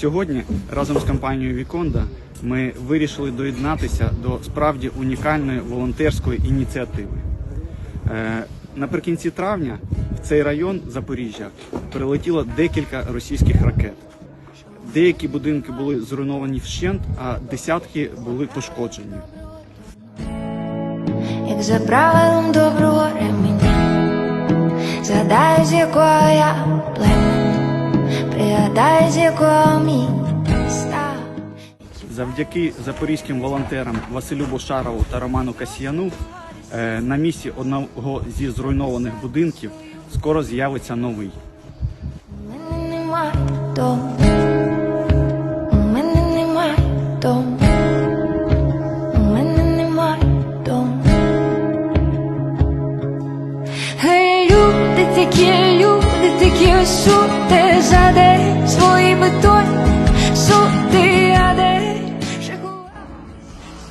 Сьогодні разом з компанією Віконда ми вирішили доєднатися до справді унікальної волонтерської ініціативи. Е, Наприкінці травня в цей район Запоріжжя прилетіло декілька російських ракет. Деякі будинки були зруйновані вщент, а десятки були пошкоджені. як за правилом доброго ременя. Згадаю, з якого я племен, Завдяки запорізьким волонтерам Василю Бошарову та Роману Касьяну е, на місці одного зі зруйнованих будинків скоро з'явиться новий. У мене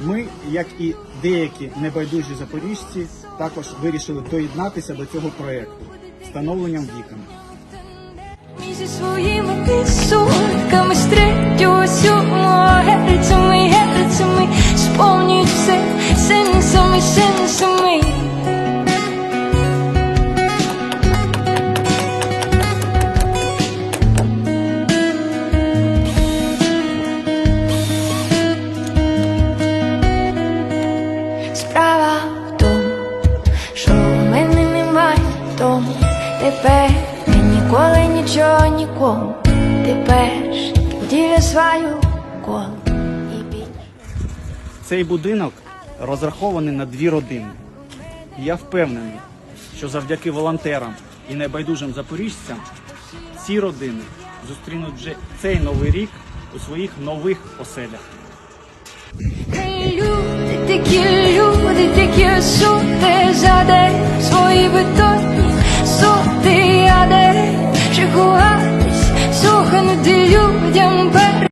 Ми, як і деякі небайдужі запоріжці, також вирішили доєднатися до цього проєкту встановленням вікон. Зі своїми підсумками з третього сьомого герцями, герцями сповнюють все Тепер я ніколи нічого нікому. Тепер діля свою коло і більше. Цей будинок розрахований на дві родини. І я впевнений, що завдяки волонтерам і небайдужим запоріжцям ці родини зустрінуть вже цей новий рік у своїх нових оселях. Люди такі, люди такі сути